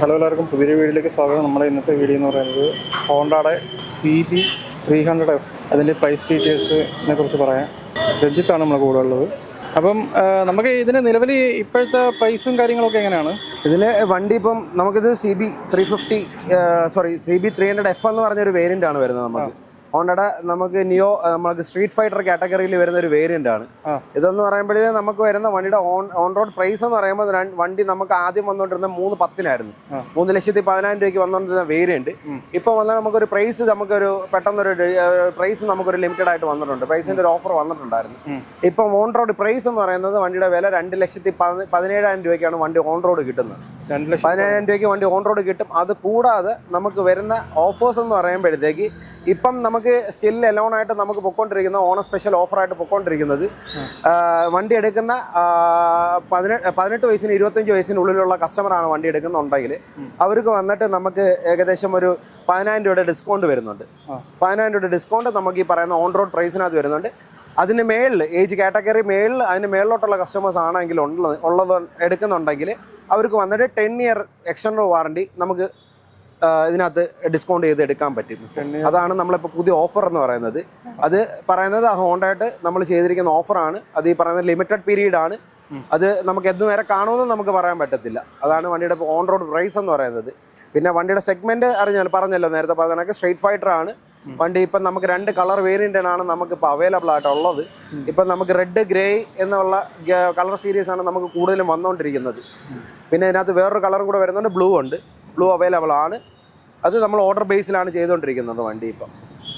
Hello എല്ലാവർക്കും പുതിയ വീഡിയോയിലേക്ക് സ്വാഗതം. നമ്മുടെ ഇന്നത്തെ വീഡിയോ എന്ന് പറയുന്നത് ഹോണ്ടയുടെ C B three hundred F അതിന്റെ പ്രൈസ് ഡീറ്റെയിൽസിനെ കുറിച്ച് പറയാം. രഞ്ജിത്താണ് നമ്മളെ കൂടെ ഉള്ളത്. അപ്പം നമുക്ക് ഇതിന് നിലവിൽ ഇപ്പോഴത്തെ പ്രൈസും കാര്യങ്ങളൊക്കെ എങ്ങനെയാണ്? ഇതിന് വണ്ടി ഇപ്പം നമുക്കിത് C B three fifty sorry C B three hundred F എന്ന് പറഞ്ഞൊരു വേരിയന്റ് ആണ് വരുന്നത് നമുക്ക്. ഹോണ്ടയുടെ നമുക്ക് നിയോ നമുക്ക് സ്ട്രീറ്റ് ഫൈറ്റർ കാറ്റഗറിയിൽ വരുന്ന ഒരു വേരിയന്റ് ആണ്. ഇതെന്ന് പറയുമ്പോഴേ നമുക്ക് വരുന്ന വണ്ടിയുടെ ഓൺ ഓൺ റോഡ് പ്രൈസ് എന്ന് പറയുമ്പോൾ വണ്ടി നമുക്ക് ആദ്യം വന്നുകൊണ്ടിരുന്ന മൂന്ന് പത്തിനായിരുന്നു. മൂന്ന് ലക്ഷത്തി പതിനായിരം രൂപയ്ക്ക് വന്നുകൊണ്ടിരുന്ന വേരിയന്റ്. ഇപ്പൊ വന്നാൽ നമുക്കൊരു പ്രൈസ് നമുക്കൊരു പെട്ടെന്നൊരു പ്രൈസ് നമുക്കൊരു ലിമിറ്റഡ് ആയിട്ട് വന്നിട്ടുണ്ട്. പ്രൈസിന്റെ ഒരു ഓഫർ വന്നിട്ടുണ്ടായിരുന്നു. ഇപ്പൊ ഓൺ റോഡ് പ്രൈസ് എന്ന് പറയുന്നത് വണ്ടിയുടെ വില രണ്ട് ലക്ഷത്തി പതി- പതിനേഴായിരം രൂപയ്ക്കാണ് വണ്ടി ഓൺ റോഡ് കിട്ടുന്നത്. പതിനേഴായിരം രൂപയ്ക്ക് വണ്ടി ഓൺ റോഡ് കിട്ടും. അത് കൂടാതെ നമുക്ക് വരുന്ന ഓഫേഴ്സ് എന്ന് പറയുമ്പോഴത്തേക്ക് ഇപ്പം നമുക്ക് സ്റ്റിൽ എലോൺ ആയിട്ട് നമുക്ക് പൊക്കോണ്ടിരിക്കുന്ന ഓണ സ്പെഷ്യൽ ഓഫറായിട്ട് പൊക്കോണ്ടിരിക്കുന്നത് വണ്ടി എടുക്കുന്ന പതിനെട്ട് വയസ്സിന് ഇരുപത്തഞ്ച് വയസ്സിനുള്ളിലുള്ള കസ്റ്റമറാണ് വണ്ടി എടുക്കുന്നുണ്ടെങ്കിൽ അവർക്ക് വന്നിട്ട് നമുക്ക് ഏകദേശം ഒരു പതിനായിരം രൂപയുടെ ഡിസ്കൗണ്ട് വരുന്നുണ്ട്. പതിനായിരം രൂപയുടെ ഡിസ്കൗണ്ട് നമുക്ക് ഈ പറയുന്ന ഓൺ റോഡ് പ്രൈസിനകത്ത് വരുന്നുണ്ട് അതിന് മേളിൽ ഏജ് കാറ്റഗറി മേളിൽ അതിന് മേളിലോട്ടുള്ള കസ്റ്റമേഴ്സ് ആണെങ്കിൽ ഉള്ളത് ഉള്ളത് എടുക്കുന്നുണ്ടെങ്കിൽ അവർക്ക് വന്നിട്ട് ടെൻ ഇയർ എക്സ്റ്റൻഡർ വാറണ്ടി നമുക്ക് ഇതിനകത്ത് ഡിസ്കൗണ്ട് ചെയ്ത് എടുക്കാൻ പറ്റും. അതാണ് നമ്മളിപ്പോൾ പുതിയ ഓഫർ എന്ന് പറയുന്നത്. അത് പറയുന്നത് ആ ഹോണ്ടായിട്ട് നമ്മൾ ചെയ്തിരിക്കുന്ന ഓഫറാണ് അത് ഈ പറയുന്ന ലിമിറ്റഡ് പീരീഡ് ആണ്. അത് നമുക്ക് എന്ന് വരെ കാണുമെന്ന് നമുക്ക് പറയാൻ പറ്റത്തില്ല. അതാണ് വണ്ടിയുടെ ഓൺ റോഡ് പ്രൈസ് എന്ന് പറയുന്നത്. പിന്നെ വണ്ടിയുടെ സെഗ്മെന്റ് അറിഞ്ഞാൽ പറഞ്ഞല്ലോ നേരത്തെ പറഞ്ഞ കണക്ക് സ്ട്രൈറ്റ് ഫൈറ്റർ ആണ്. വണ്ടി ഇപ്പം നമുക്ക് രണ്ട് കളർ വേരിയന്റാണ് നമുക്ക് ഇപ്പോൾ അവൈലബിൾ ആയിട്ടുള്ളത്. ഇപ്പം നമുക്ക് റെഡ് ഗ്രേ എന്നുള്ള കളർ സീരീസ് ആണ് നമുക്ക് കൂടുതലും വന്നുകൊണ്ടിരിക്കുന്നത്. പിന്നെ ഇതിനകത്ത് വേറൊരു കളറും കൂടെ വരുന്നുണ്ട് ബ്ലൂ ഉണ്ട്. ബ്ലൂ അവൈലബിൾ ആണ്. അത് നമ്മൾ ഓർഡർ ബേസിലാണ് ചെയ്തുകൊണ്ടിരിക്കുന്നത് വണ്ടി ഇപ്പം.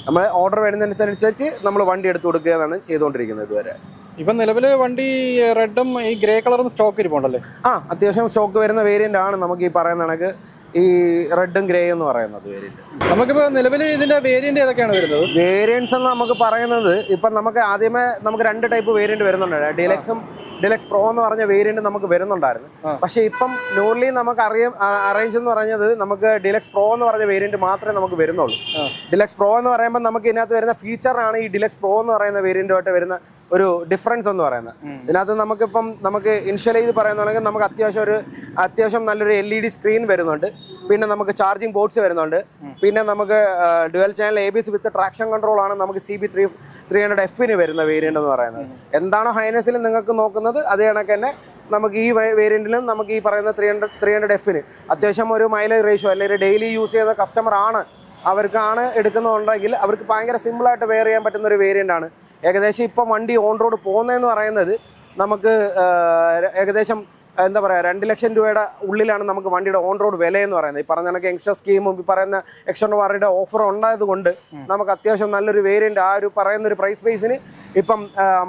നമ്മൾ ഓർഡർ വരുന്നതിനനുസരിച്ച് നമ്മൾ വണ്ടി എടുത്തു കൊടുക്കുക എന്നാണ് ചെയ്തുകൊണ്ടിരിക്കുന്നത് ഇതുവരെ. ഇപ്പം നിലവിൽ വണ്ടി റെഡും ഈ ഗ്രേ കളറും സ്റ്റോക്ക് ഇരിപ്പുണ്ടല്ലേ? ആ അത്യാവശ്യം സ്റ്റോക്ക് വരുന്ന വേരിയന്റ് ആണ് നമുക്ക് ഈ പറയുന്ന കണക്ക്. ഈ റെഡും ഗ്രേ എന്ന് പറയുന്നത് വേരിയന്റ് നമുക്കിപ്പോൾ നിലവിൽ ഇതിന്റെ വേരിയന്റ് ഏതൊക്കെയാണ് വരുന്നത്? വേരിയൻസ് എന്ന് നമുക്ക് പറയുന്നത് ഇപ്പം നമുക്ക് ആദ്യമേ നമുക്ക് രണ്ട് ടൈപ്പ് വേരിയന്റ് വരുന്നുണ്ട്. ഡിലക്സും ഡിലക്സ് പ്രോ എന്ന് പറഞ്ഞ വേരിയന്റ് നമുക്ക് വരുന്നുണ്ടായിരുന്നു. പക്ഷെ ഇപ്പം ന്യൂർലി നമുക്ക് അറിയാം അറേഞ്ച് എന്ന് പറഞ്ഞത് നമുക്ക് ഡിലക്സ് പ്രോ എന്ന് പറഞ്ഞ വേരിയന്റ് മാത്രമേ നമുക്ക് വരുന്നുള്ളൂ. ഡിലക്സ് പ്രോ എന്ന് പറയുമ്പോൾ നമുക്ക് ഇതിനകത്ത് വരുന്ന ഫീച്ചറാണ് ഈ ഡിലക്സ് പ്രോ എന്ന് പറയുന്ന വേരിയന്റുമായിട്ട് വരുന്ന ഒരു ഡിഫറൻസ് എന്ന് പറയുന്നത്. ഇതിനകത്ത് നമുക്കിപ്പം നമുക്ക് ഇനിഷ്യലൈസ് പറയുന്നുണ്ടെങ്കിൽ നമുക്ക് അത്യാവശ്യം ഒരു അത്യാവശ്യം നല്ലൊരു എൽ ഇ ഡി സ്ക്രീൻ വരുന്നുണ്ട്. പിന്നെ നമുക്ക് ചാർജിങ് ബോർഡ്സ് വരുന്നുണ്ട്. പിന്നെ നമുക്ക് dual channel A B C with traction control ആണ് നമുക്ക് C B three three hundred എഫിന് വരുന്ന വേരിയന്റ് എന്ന് പറയുന്നത്. എന്താണോ ഹൈനസിൽ നിങ്ങൾക്ക് നോക്കുന്നത് അതേ കണക്ക് തന്നെ നമുക്ക് ഈ വേരിയന്റിലും നമുക്ക് ഈ പറയുന്ന ത്രീ ഹൺഡ്രഡ് ത്രീ ഹൺഡ്രഡ് എഫിന് അത്യാവശ്യം ഒരു മൈലേജ് റേഷ്യോ അല്ലെങ്കിൽ ഡെയിലി യൂസ് ചെയ്യുന്ന കസ്റ്റമർ ആണ്. അവർക്കാണ് എടുക്കുന്നുണ്ടെങ്കിൽ അവർക്ക് ഭയങ്കര സിമ്പിളായിട്ട് വെയർ ചെയ്യാൻ പറ്റുന്ന ഒരു വേരിയന്റ് ആണ്. ഏകദേശം ഇപ്പം വണ്ടി ഓൺ റോഡ് പോകുന്നതെന്ന് പറയുന്നത് നമുക്ക് ഏകദേശം എന്താ പറയുക രണ്ട് ലക്ഷം രൂപയുടെ ഉള്ളിലാണ് നമുക്ക് വണ്ടിയുടെ ഓൺ റോഡ് വില എന്ന് പറയുന്നത്. ഈ പറഞ്ഞ കണക്ക് എക്സ്ട്രാ സ്കീമും ഈ പറയുന്ന എക്സ്റ്റർ വാറിയുടെ ഓഫർ ഉണ്ടായത് കൊണ്ട് നമുക്ക് അത്യാവശ്യം നല്ലൊരു വേരിയന്റ് ആ ഒരു പറയുന്ന ഒരു പ്രൈസ് ബേസിന് ഇപ്പം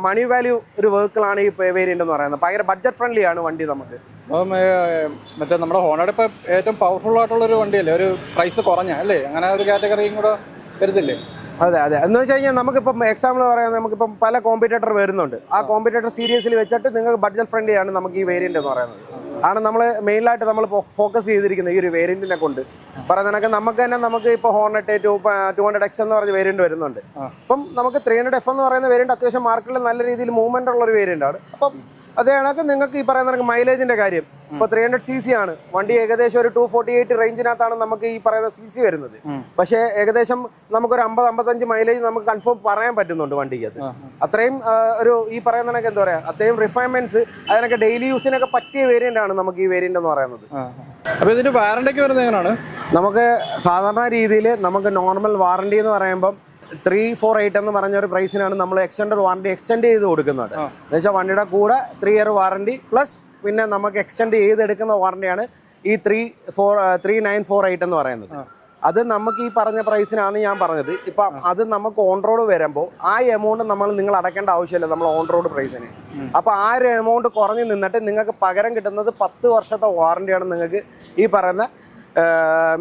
മണി വാല്യൂ ഒരു വെഹിക്കിളാണ് ഈ വേരിയന്റ് എന്ന് പറയുന്നത്. ഭയങ്കര ബഡ്ജറ്റ് ഫ്രണ്ട്ലി ആണ് വണ്ടി നമുക്ക്. മറ്റേ നമ്മുടെ ഹോണയുടെ ഇപ്പോൾ ഏറ്റവും പവർഫുൾ ആയിട്ടുള്ള ഒരു വണ്ടിയല്ലേ? ഒരു പ്രൈസ് കുറഞ്ഞ അല്ലേ? അങ്ങനെ ഒരു കാറ്റഗറിയും കൂടെ വരുന്നില്ലേ? അതെ അതെ. എന്ന് വെച്ച് കഴിഞ്ഞാൽ നമുക്കിപ്പം എക്സാമ്പിൾ പറയാൻ നമുക്കിപ്പം പല കോമ്പറ്റേറ്റർ വരുന്നുണ്ട്. ആ കോമ്പറ്റേറ്റർ സീരീസിൽ വെച്ചിട്ട് നിങ്ങൾക്ക് ബഡ്ജറ്റ് ഫ്രണ്ട്ലി ആണ് നമുക്ക് ഈ വേരിയന്റ് എന്ന് പറയുന്നത്. ആണ് നമ്മൾ മെയിനായിട്ട് നമ്മൾ ഫോക്കസ് ചെയ്തിരിക്കുന്നത് ഈ ഒരു വേരിയന്റിനെ കൊണ്ട്. പറയുന്ന കണക്ക് നമുക്ക് തന്നെ നമുക്ക് ഇപ്പോൾ Hornet two two hundred X എന്ന് പറഞ്ഞ വേരിയന്റ് വരുന്നുണ്ട്. അപ്പം നമുക്ക് ത്രീ ഹൺഡ്രഡ് എഫ് എന്ന് പറയുന്ന വേരിയന്റ് അത്യാവശ്യം മാർക്കറ്റിൽ നല്ല രീതിയിൽ മൂവ്മെന്റ് ഉള്ള ഒരു വേരിയന്റ് ആണ്. അപ്പം അതേ കണക്ക് നിങ്ങൾക്ക് ഈ പറയുന്ന കണക്ക് മൈലേജിന്റെ കാര്യം. ഇപ്പൊ ത്രീ ഹൺഡ്രഡ് സി സി ആണ്. വണ്ടി ഏകദേശം ഒരു ടു ഫോർട്ടി എയ്റ്റ് റേഞ്ചിനകത്താണ് നമുക്ക് ഈ പറയുന്ന സി സി വരുന്നത്. പക്ഷെ ഏകദേശം നമുക്കൊരു അമ്പത് അമ്പത്തഞ്ച് മൈലേജ് നമുക്ക് കൺഫേം പറയാൻ പറ്റുന്നുണ്ട് വണ്ടിക്ക് അത് അത്രയും ഒരു ഈ പറയുന്ന കണക്ക് എന്താ പറയാ അത്രയും റിഫൈൻമെന്റ്സ് അതിനൊക്കെ ഡെയിലി യൂസിനൊക്കെ പറ്റിയ വേരിയന്റ് ആണ് നമുക്ക് ഈ വേരിയന്റ് എന്ന് പറയുന്നത്. അപ്പൊ ഇതിന്റെ വാറണ്ടി ഒക്കെ വരുന്നത് എങ്ങനെയാണ്? നമുക്ക് സാധാരണ രീതിയിൽ നമുക്ക് നോർമൽ വാറണ്ടി എന്ന് പറയുമ്പം ത്രീ ഫോർ എയ്റ്റ് എന്ന് പറഞ്ഞ ഒരു പ്രൈസിനാണ് നമ്മൾ എക്സ്റ്റൻഡ് വാറണ്ടി എക്സ്റ്റെൻഡ് ചെയ്ത് കൊടുക്കുന്നത്. എന്നുവെച്ചാൽ വണ്ടിയുടെ കൂടെ ത്രീ ഇയർ വാറണ്ടി പ്ലസ് പിന്നെ നമുക്ക് എക്സ്റ്റെൻഡ് ചെയ്തെടുക്കുന്ന വാറണ്ടിയാണ് ഈ three four three nine four eight എന്ന് പറയുന്നത്. അത് നമുക്ക് ഈ പറഞ്ഞ പ്രൈസിനാണ് ഞാൻ പറഞ്ഞത്. ഇപ്പൊ അത് നമുക്ക് ഓൺ റോഡ് വരുമ്പോൾ ആ എമൗണ്ട് നമ്മൾ നിങ്ങൾ അടക്കേണ്ട ആവശ്യമില്ല നമ്മൾ ഓൺ റോഡ് പ്രൈസിന് അപ്പോൾ അപ്പൊ ആ ഒരു എമൗണ്ട് കുറഞ്ഞു നിന്നിട്ട് നിങ്ങൾക്ക് പകരം കിട്ടുന്നത് പത്ത് വർഷത്തെ വാറണ്ടിയാണ് നിങ്ങൾക്ക് ഈ പറയുന്ന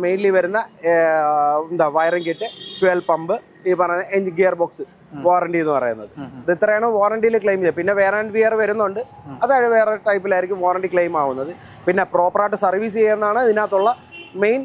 മെയിൻലി വരുന്ന എന്താ വയറിംഗ് കിറ്റ് ഫ്യുവൽ പമ്പ് ഈ പറഞ്ഞ എഞ്ചിൻ ഗിയർ ബോക്സ് വാറണ്ടി എന്ന് പറയുന്നത്. ഇത് ഇത്രയാണ് വാറണ്ടിയിൽ ക്ലെയിം ചെയ്യുക. പിന്നെ വേറെ ആൻഡ് വിയർ വരുന്നുണ്ട്. അതായത് വേറെ ടൈപ്പിലായിരിക്കും വാറണ്ടി ക്ലെയിം ആവുന്നത്. പിന്നെ പ്രോപ്പറായിട്ട് സർവീസ് ചെയ്യുന്നതാണ് ഇതിനകത്തുള്ള മെയിൻ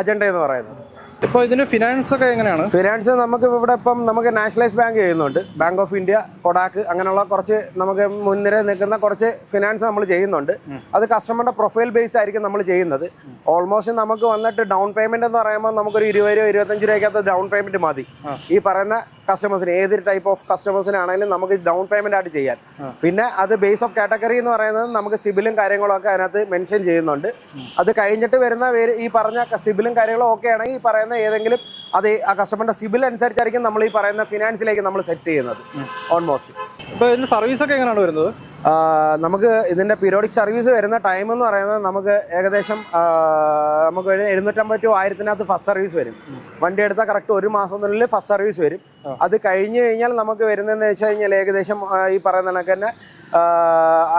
അജണ്ട എന്ന് പറയുന്നത്. ഇപ്പോൾ ഇതിന് ഫിനാൻസ് ഒക്കെ എങ്ങനെയാണ്? ഫിനാൻസ് നമുക്ക് ഇവിടെ ഇപ്പം നമുക്ക് നാഷണലൈസ് ബാങ്ക് ചെയ്യുന്നുണ്ട്. ബാങ്ക് ഓഫ് ഇന്ത്യ കൊടാക്ക് അങ്ങനെയുള്ള കുറച്ച് നമുക്ക് മുൻനിര നിൽക്കുന്ന കുറച്ച് ഫിനാൻസ് നമ്മൾ ചെയ്യുന്നുണ്ട്. അത് കസ്റ്റമറുടെ പ്രൊഫൈൽ ബേസ് ആയിരിക്കും നമ്മൾ ചെയ്യുന്നത്. ഓൾമോസ്റ്റ് നമുക്ക് വന്നിട്ട് ഡൗൺ പേയ്മെന്റ് എന്ന് പറയുമ്പോൾ നമുക്കൊരു ഇരുപത് രൂപ ഇരുപത്തഞ്ച് രൂപയ്ക്കകത്ത് ഡൗൺ പേയ്മെന്റ് മതി. ഈ പറയുന്ന കസ്റ്റമേഴ്സിന് ഏത് ടൈപ്പ് ഓഫ് കസ്റ്റമേഴ്സിനാണെങ്കിലും നമുക്ക് ഡൗൺ പേയ്മെന്റ് ആയിട്ട് ചെയ്യാൻ. പിന്നെ അത് ബേസ് ഓഫ് കാറ്റഗറി എന്ന് പറയുന്നത് നമുക്ക് സിബിലും കാര്യങ്ങളും ഒക്കെ അതിനകത്ത് മെൻഷൻ ചെയ്യുന്നുണ്ട്. അത് കഴിഞ്ഞിട്ട് വരുന്ന ഈ പറഞ്ഞ സിബിലും കാര്യങ്ങളും ഓക്കെ ആണെങ്കിൽ ഈ പറയുന്ന ഏതെങ്കിലും അത് ആ കസ്റ്റമറിന്റെ സിബിൽ അനുസരിച്ചായിരിക്കും നമ്മൾ ഈ പറയുന്ന ഫിനാൻസിലേക്ക് നമ്മൾ സെറ്റ് ചെയ്യുന്നത്. ഓൾമോസ്റ്റ് ഇപ്പോൾ സർവീസ് ഒക്കെ എങ്ങനെയാണ് വരുന്നത്? നമുക്ക് ഇതിന്റെ പീരിയോഡിക് സർവീസ് വരുന്ന ടൈം എന്ന് പറയുന്നത് നമുക്ക് ഏകദേശം നമുക്ക് എഴുന്നൂറ്റമ്പത് ടു ആയിരത്തിനകത്ത് ഫസ്റ്റ് സർവീസ് വരും. വണ്ടി എടുത്താൽ കറക്റ്റ് ഒരു മാസത്തിനുള്ളിൽ ഫസ്റ്റ് സർവീസ് വരും. അത് കഴിഞ്ഞു കഴിഞ്ഞാൽ നമുക്ക് വരുന്നതെന്ന് വെച്ച് കഴിഞ്ഞാൽ ഏകദേശം ഈ പറയുന്ന കണക്ക് തന്നെ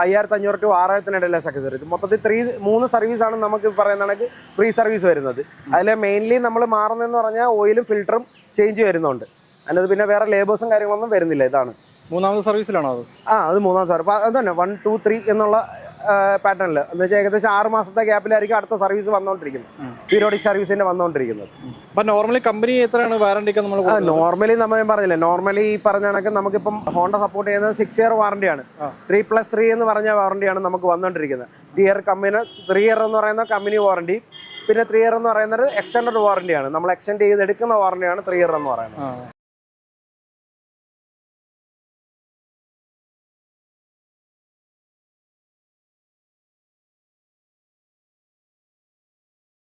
അയ്യായിരത്തി അഞ്ഞൂറ് ടു ആറായിരത്തിനിടയിലെ സർവീസ് വരും മൊത്തത്തിൽ ത്രീ മൂന്ന് സർവീസാണ് നമുക്ക് പറയുന്ന കണക്ക് ഫ്രീ സർവീസ് വരുന്നത്. അതിൽ മെയിൻലി നമ്മൾ മാറുന്നതെന്ന് പറഞ്ഞാൽ ഓയിലും ഫിൽറ്ററും ചേഞ്ച് വരുന്നുണ്ട്. അല്ലാതെ പിന്നെ വേറെ ലേബേഴ്സും കാര്യങ്ങളൊന്നും വരുന്നില്ല. ഇതാണ്. മൂന്നാമത്തെ സർവീസിലാണോ അത്? ആ അത് മൂന്നാം സാർ അത് തന്നെ വൺ ടു ത്രീ എന്നുള്ള പാറ്റേണിൽ എന്ന് വെച്ചാൽ ഏകദേശം ആറ് മാസത്തെ ഗ്യാപ്പിലായിരിക്കും അടുത്ത സർവീസ് വന്നുകൊണ്ടിരിക്കുന്നത് പീരിയോഡിക് സർവീസിന്റെ വന്നുകൊണ്ടിരിക്കുന്നത് അപ്പൊ നോർമലി കമ്പനി എത്രയാണ്? വാറണ്ടി ഒക്കെ നമ്മൾ നോർമലി നമ്മൾ പറഞ്ഞില്ലേ നോർമലി ഈ പറഞ്ഞ കണക്ക് നമുക്കിപ്പം ഹോണ്ട സപ്പോർട്ട് ചെയ്യുന്നത് സിക്സ് ഇയർ വാറണ്ടിയാണ്. ത്രീ പ്ലസ് ത്രീ എന്ന് പറഞ്ഞ വാറണ്ടിയാണ് നമുക്ക് വന്നുകൊണ്ടിരിക്കുന്നത് three year company three year എന്ന് പറയുന്ന കമ്പനി വാറണ്ടി പിന്നെ ത്രീ ഇയർ എന്ന് പറയുന്നത് എക്സ്റ്റൻഡഡ് വാറണ്ടിയാണ് നമ്മൾ എക്സ്റ്റെൻഡ് ചെയ്ത് എടുക്കുന്ന വാറണ്ടിയാണ് ത്രീ ഇയർ എന്ന് പറയുന്നത്.